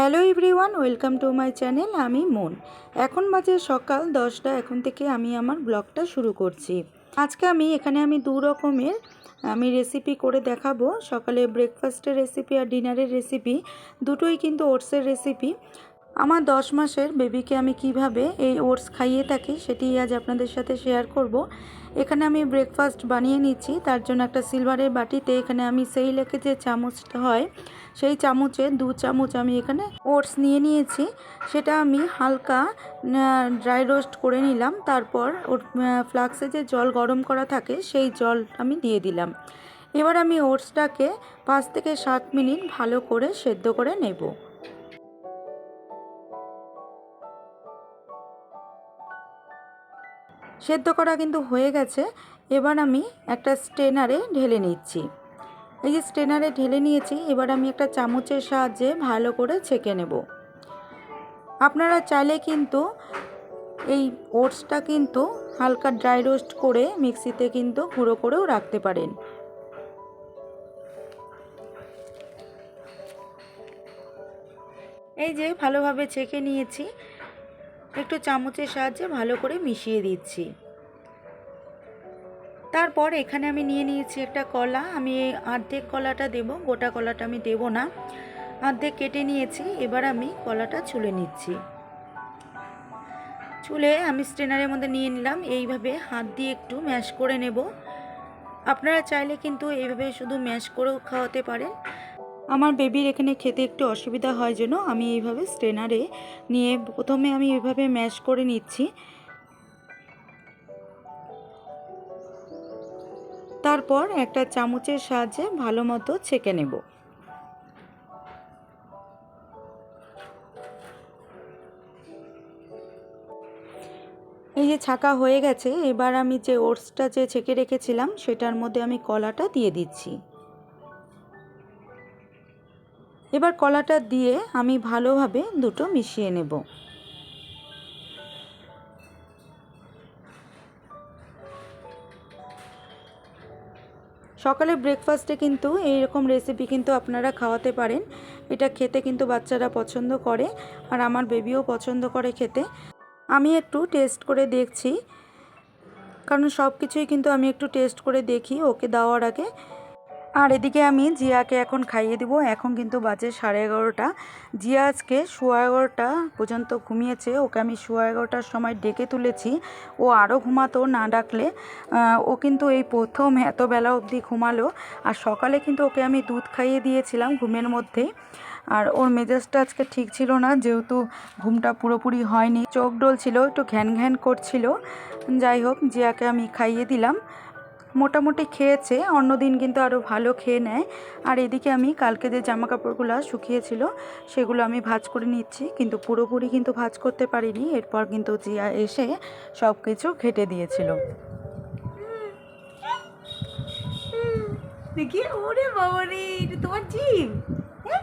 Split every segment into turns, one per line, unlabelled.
Hello everyone, welcome to my channel, আমি মন। এখন বাজে সকাল দশটা, এখন থেকে আমি আমার ব্লগটা শুরু করছি। আজকে আমি, এখানে আমি দু রকমের, আমি রেসিপি করে দেখাবো। সকালে ব্রেকফাস্টের রেসিপি আর ডিনারের রেসিপি দুটোই কিন্তু ওটসের রেসিপি আমার দশ মাসের বেবিকে আমি কীভাবে এই ওটস খাইয়ে থাকি, সেটি আজ আপনাদের সাথে শেয়ার করব। এখানে আমি ব্রেকফাস্ট বানিয়ে নিচ্ছি। তার জন্য একটা সিলভারের বাটিতে এখানে আমি সেই লেখে যে চামচটা হয়, সেই চামচে দু চামচ আমি এখানে ওটস নিয়ে নিয়েছি। সেটা আমি হালকা ড্রাই রোস্ট করে নিলাম। তারপর ওর ফ্লাক্সে যে জল গরম করা থাকে, সেই জল আমি দিয়ে দিলাম। এবার আমি ওটসটাকে পাঁচ থেকে সাত মিনিট ভালো করে সেদ্ধ করে নেব। সেদ্ধ করা কিন্তু হয়ে গেছে। এবার আমি একটা স্টেনারে ঢেলে নিচ্ছি। এই যে স্টেনারে ঢেলে নিয়েছি, এবার আমি একটা চামচের সাহায্যে ভালো করে ছেঁকে নেব। আপনারা চাইলে কিন্তু এই ওটসটা কিন্তু হালকা ড্রাই রোস্ট করে মিক্সিতে কিন্তু গুঁড়ো করেও রাখতে পারেন। এই যে ভালোভাবে ছেঁকে নিয়েছি। একটু চামচের সাহায্যে ভালো করে মিশিয়ে দিচ্ছি। তারপর এখানে আমি নিয়ে নিয়েছি একটা কলা। আমি অর্ধেক কলাটা দেব, গোটা কলাটা আমি দেব না। অর্ধেক কেটে নিয়েছি, এবার আমি কলাটা ছুলে নিচ্ছি। চুলে আমি স্ট্রেনারের মধ্যে নিয়ে নিলাম, এইভাবে হাত দিয়ে একটু ম্যাশ করে নেব। আপনারা চাইলে কিন্তু এইভাবে শুধু ম্যাশ করেও খাওয়াতে পারেন। আমার বেবির এখানে খেতে একটু অসুবিধা হয় জন্য আমি এইভাবে স্ট্রেনারে নিয়ে প্রথমে আমি এইভাবে ম্যাশ করে নিচ্ছি। তারপর একটা চামচের সাহায্যে ভালো মতো ছেঁকে নেব। এই যে ছাকা হয়ে গেছে, এবার আমি যে ওটসটা যে ছেঁকে রেখেছিলাম, সেটার মধ্যে আমি কলাটা দিয়ে দিচ্ছি। এবার কলাটা দিয়ে আমি ভালোভাবে দুটো মিশিয়ে নেব। সকালে ব্রেকফাস্টে কিন্তু এইরকম রেসিপি কিন্তু আপনারা খাওয়াতে পারেন। এটা খেতে কিন্তু বাচ্চারা পছন্দ করে আর আমার বেবিও পছন্দ করে খেতে। আমি একটু টেস্ট করে দেখছি। কারণ সব কিছুই কিন্তু আমি একটু টেস্ট করে দেখি, ওকে দেওয়ার আগে। আর এদিকে আমি জিয়াকে এখন খাইয়ে দিব। এখন কিন্তু বাজে সাড়ে এগারোটা। জিয়া আজকে সোয়া এগারোটা পর্যন্ত ঘুমিয়েছে। ওকে আমি সোয়া এগারোটার সময় ডেকে তুলেছি। ও আরও ঘুমাতো না ডাকলে। ও কিন্তু এই প্রথম এত বেলা অবধি ঘুমালো। আর সকালে কিন্তু ওকে আমি দুধ খাইয়ে দিয়েছিলাম ঘুমের মধ্যেই। আর ওর মেজাজটা আজকে ঠিক ছিল না, যেহেতু ঘুমটা পুরোপুরি হয়নি। চোখ ডলছিল, একটু ঘ্যান ঘ্যান করছিল। যাই হোক, জিয়াকে আমি খাইয়ে দিলাম। মোটামুটি খেয়েছে অন্যদিন কিন্তু আরও ভালো খেয়ে নেয়। আর এদিকে আমি কালকে যে জামা কাপড়গুলো শুকিয়েছিল, সেগুলো আমি ভাজ করে নিচ্ছি, কিন্তু পুরোপুরি কিন্তু ভাজ করতে পারিনি। এরপর কিন্তু জিয়া এসে সব কিছু ঘেটে দিয়েছিল।
বাবা রে তোমার জিম? হ্যাঁ?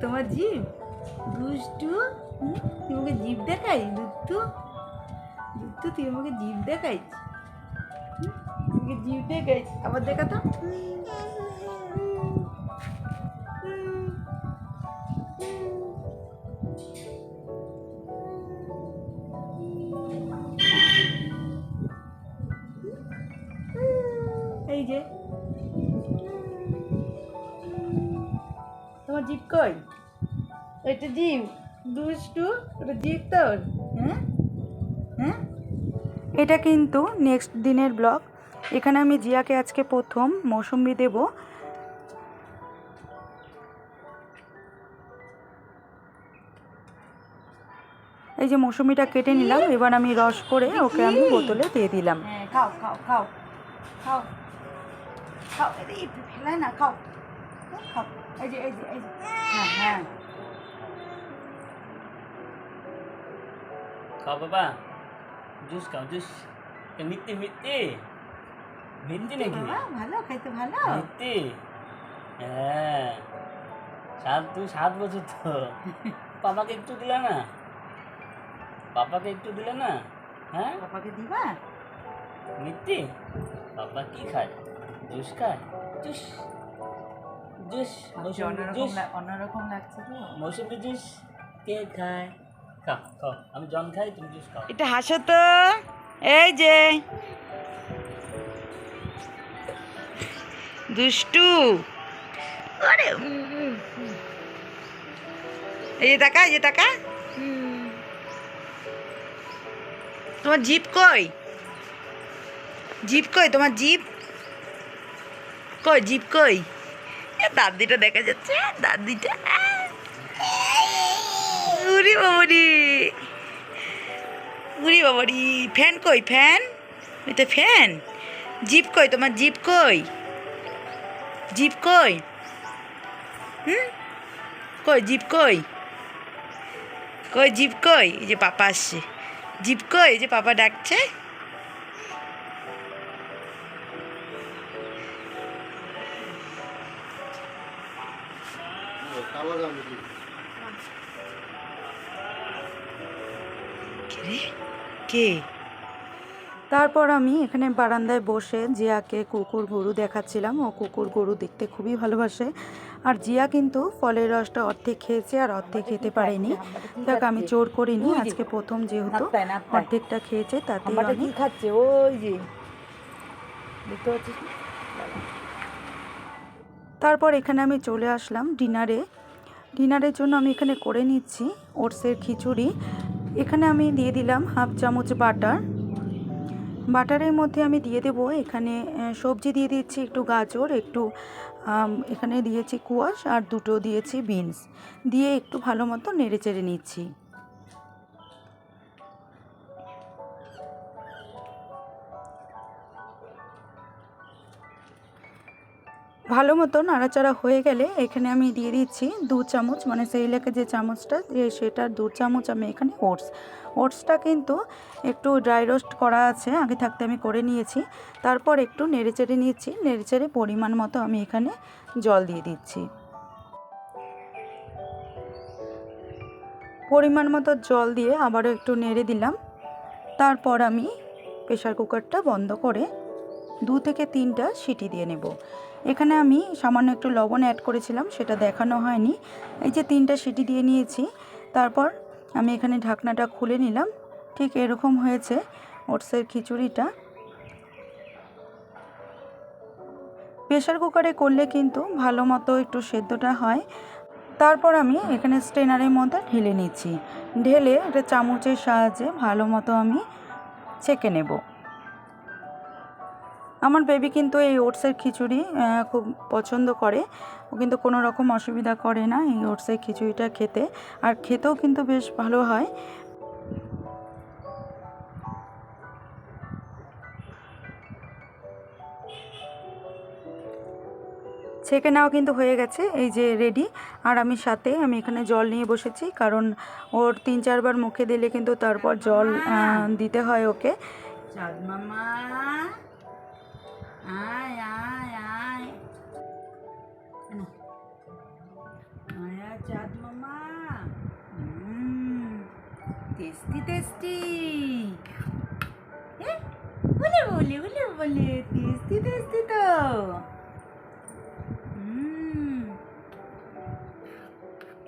তোমার জিম? দুষ্টু? তুই আমাকে জিভ দেখাই, দুষ্টু? দুষ্টু, তুই আমাকে জিভ দেখাইছ? আমাকে জিভ দেখাইছ আবার দেখা তো। এই যে। তোমার জিপ কই? এটা জিপ দুষ্টু তোর হ্যাঁ? হ্যাঁ?
এটা কিন্তু নেক্সট দিনের ব্লগ। এখানে আমি জিয়াকে আজকে প্রথম মৌসুম্বি দেব। এই যে মৌসুমিটা কেটে নিলাম এবার আমি রস করে ওকে আমি বোতলে দিয়ে দিলাম।
হ্যাঁ খাও খাও খাও খাও। খাও ফেলায় না খাও খাও। এই যে এই যে এই যে। হ্যাঁ হ্যাঁ।
খাও বাবা জুস খাও জুস মিথ্যে মিথ্যে মিথ্যে নাকি
ভালো খাইতে ভালো
মিথ্যে হ্যাঁ সাত তুই সাত বছর তো পাপাকে একটু দিলে না পাপাকে একটু দিলে না হ্যাঁ
পাপাকে দিবা
মিথ্যে বাবা কি খায় জুস খায় জুস জুস
অন্যরকম লাগছে তো
মৌসুমি জুস কে খায় আমি জন খাই তুমি জুস খাও
এটা হাসো তো এই যে। দুষ্টু। আরে। এই যে টাকা, এই যে টাকা। তোমার জিপ কই? জিপ কই? তোমার জিপ? কই জিপ কই? দাদিটা দেখা যাচ্ছে দাদিটা। উরি বাবারি। উরি বাবারি, ফ্যান কই, ফ্যান? এটা ফ্যান? জিপ কই, তোমার জিপ কই? জিপ কই? হুম? কই, জিপ কই? কই, জিপ কই? এই যে পাপা আসছে। জিপ কই? এই যে পাপা ডাকছে? কে?
তারপর আমি এখানে বারান্দায় বসে জিয়াকে কুকুর গরু দেখাচ্ছিলাম। ও কুকুর গরু দেখতে খুবই ভালোবাসে। আর জিয়া কিন্তু ফলের রসটা অর্ধেক খেয়েছে আর অর্ধেক খেতে পারেনি। যাক আমি জোর করিনি। আজকে প্রথম যেহেতু। অর্ধেকটা খেয়েছে তাতে অনেক
খাচ্ছে? ওই যে দেখতে পাচ্ছিস
তারপর এখানে আমি চলে আসলাম ডিনারে। ডিনারের জন্য আমি এখানে করে নিচ্ছি। ওটসের খিচুড়ি। এখানে আমি দিয়ে দিলাম হাফ চামচ বাটার। বাটারের মধ্যে আমি দিয়ে দেবো এখানে সবজি দিয়ে দিচ্ছি একটু গাজর, একটু এখানে দিয়েছি কুয়াশ আর দুটো দিয়েছি বিনস। দিয়ে একটু ভালো মতো নেড়ে চেড়ে নিচ্ছি। ভালো মতো নাড়াচাড়া হয়ে গেলে এখানে আমি দিয়ে দিচ্ছি দু চামচ মানে সেই লেখে যে চামচটা দিয়ে সেটার দু চামচ আমি এখানে ওটস। ওটসটা কিন্তু একটু ড্রাই রোস্ট করা আছে, আগে থাকতে আমি করে নিয়েছি। তারপর একটু নেড়েচেড়ে নিচ্ছি, নেড়েচেড়ে পরিমাণ মতো আমি এখানে জল দিয়ে দিচ্ছি। পরিমাণ মতো জল দিয়ে আবারও একটু নেড়ে দিলাম। তারপর আমি প্রেশার কুকারটা বন্ধ করে দু থেকে তিনটা সিটি দিয়ে নেব। এখানে আমি সামান্য একটু লবণ অ্যাড করেছিলাম, সেটা দেখানো হয়নি। এই যে তিনটা সিটি দিয়ে নিয়েছি, তারপর আমি এখানে ঢাকনাটা খুলে নিলাম। ঠিক এরকম হয়েছে ওটসের খিচুড়িটা। প্রেশার কুকারে করলে কিন্তু ভালো মতো একটু সেদ্ধটা হয়। তারপর আমি এখানে স্ট্রেনারের মধ্যে ঢেলে নিচ্ছি। ঢেলে এটা চামচের সাহায্যে ভালো মতো আমি ছেঁকে নেব। আমার বেবি কিন্তু এই ওটসের খিচুড়ি খুব পছন্দ করে। ও কিন্তু কোনো রকম অসুবিধা করে না এই ওটসের খিচুড়িটা খেতে। আর খেতেও কিন্তু বেশ ভালো হয়। ছেঁকে নেওয়া কিন্তু হয়ে গেছে, এই যে রেডি আর আমি সাথে, আমি এখানে জল নিয়ে বসেছি, কারণ ওর তিন চারবার মুখে দিলে কিন্তু তারপর জল দিতে হয় ওকে।
মামা! আয় আয় আয় না। আয় আয় চাঁদ মামা টেস্টি টেস্টি বলে বলে বলে বলে টেস্টি টেস্টি তো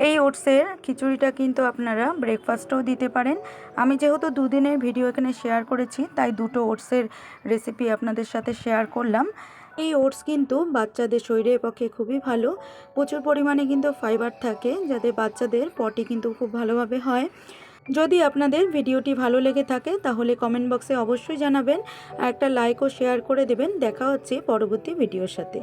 এই ওটসের খিচুড়িটা কিন্তু আপনারা ব্রেকফাস্টও দিতে পারেন। আমি যেহেতু দুদিনের ভিডিও এখানে শেয়ার করেছি, তাই দুটো ওটসের রেসিপি আপনাদের সাথে শেয়ার করলাম। এই ওটস কিন্তু বাচ্চাদের শরীরের পক্ষে খুবই ভালো। প্রচুর পরিমাণে কিন্তু ফাইবার থাকে, যাতে বাচ্চাদের পটি কিন্তু খুব ভালোভাবে হয়। যদি আপনাদের ভিডিওটি ভালো লেগে থাকে, তাহলে কমেন্ট বক্সে অবশ্যই জানাবেন, আর একটা লাইক ও শেয়ার করে দেবেন। দেখা হচ্ছে পরবর্তী ভিডিওর সাথে।